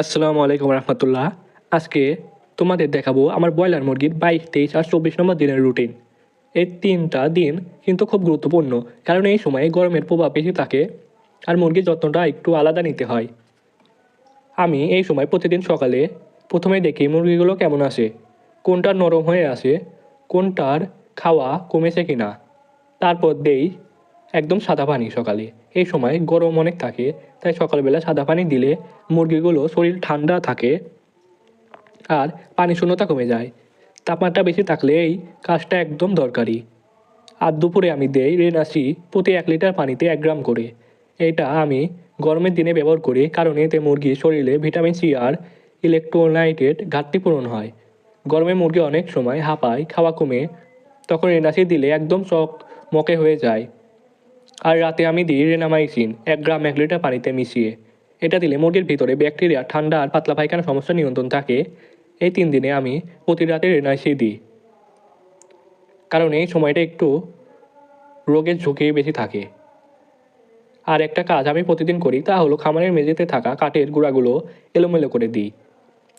আসসালামু আলাইকুম রহমতুল্লাহ। আজকে তোমাদের দেখাবো আমার ব্রয়লার মুরগির বাইশ, তেইশ আর চব্বিশ নম্বর দিনের রুটিন এই তিনটা দিন কিন্তু খুব গুরুত্বপূর্ণ, কারণ এই সময় গরমের প্রভাব বেশি থাকে আর মুরগির যত্নটা একটু আলাদা নিতে হয়। আমি এই সময় প্রতিদিন সকালে প্রথমে দেখি মুরগিগুলো কেমন আসে কোনটা নরম হয়ে আসে কোনটার খাওয়া কমেছে কিনা। তারপর দেই একদম সাদা পানি সকালে। এই সময় গরম অনেক থাকে, তাই সকালবেলা সাদা পানি দিলে মুরগিগুলো শরীর ঠান্ডা থাকে আর পানি শূন্যতা কমে যায়। তাপমাত্রা বেশি থাকলে এই কাজটা একদম দরকারি। আর দুপুরে আমি দেই রেনাসি প্রতি এক লিটার পানিতে এক গ্রাম করে। এটা আমি গরমের দিনে ব্যবহার করি, কারণ এতে মুরগির শরীরে ভিটামিন সি আর ইলেকট্রোলাইটের ঘাটতি পূরণ হয়। গরমে মুরগি অনেক সময় হাঁপায়, খাওয়া কমে, তখন রেনাসি দিলে একদম চক মকে হয়ে যায়। আর রাতে আমি দিই রেনামাইসিন এক গ্রাম এক লিটার পানিতে মিশিয়ে। এটা দিলে মুরগির ভিতরে ব্যাকটেরিয়া, ঠান্ডা আর পাতলা পায়খানা সমস্যা নিয়ন্ত্রণ থাকে। এই তিন দিনে আমি প্রতি রাতে রেনাইসি দিই। কারণ এই সময়টা একটু রোগের ঝুঁকি বেশি থাকে। আর একটা কাজ আমি প্রতিদিন করি, তা হলো খামারের মেঝেতে থাকা কাঠের গুঁড়াগুলো এলোমেলো করে দিই।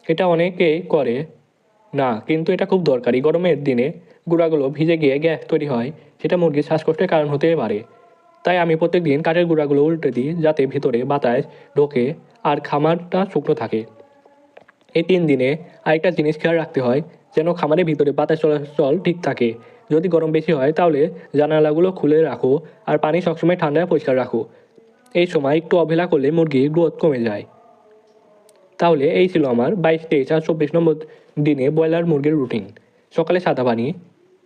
এটা অনেকেই করে না, কিন্তু এটা খুব দরকারি। গরমের দিনে গুঁড়াগুলো ভিজে গিয়ে গ্যাস তৈরি হয়, সেটা মুরগির শ্বাসকষ্টের কারণ হতে পারে। তাই আমি প্রত্যেক দিন কাঠের গুঁড়াগুলো উল্টে দিই, যাতে ভিতরে বাতাস ঢোকে আর খামারটা শুকনো থাকে। এই তিন দিনে আরেকটা জিনিস খেয়াল রাখতে হয়, যেন খামারের ভিতরে বাতাস চলাচল ঠিক থাকে। যদি গরম বেশি হয়, তাহলে জানালাগুলো খুলে রাখো আর পানি সবসময় ঠান্ডায় পরিষ্কার রাখো। এই সময় একটু অবহেলা করলে মুরগির গ্রোথ কমে যায়। তাহলে এই ছিল আমার বাইশ, তেইশ আর চব্বিশ নম্বর দিনে ব্রয়লার মুরগির রুটিন সকালে সাদা পানি,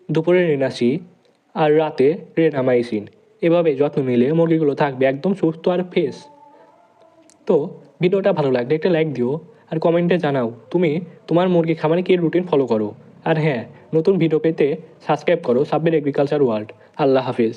দুপুরে রেনাসি আর রাতে রেনামাইসিন এভাবে যত্ন নিলে মুরগিগুলো থাকবে একদম সুস্থ আর ফ্রেশ তো ভিডিওটা ভালো লাগলে একটা লাইক দিও আর কমেন্টে জানাও, তুমি তোমার মুরগি খামারে কী রুটিন ফলো করো? আর হ্যাঁ নতুন ভিডিও পেতে সাবস্ক্রাইব করো সাব্বির এগ্রিকালচার ওয়ার্ল্ড আল্লাহ হাফিজ।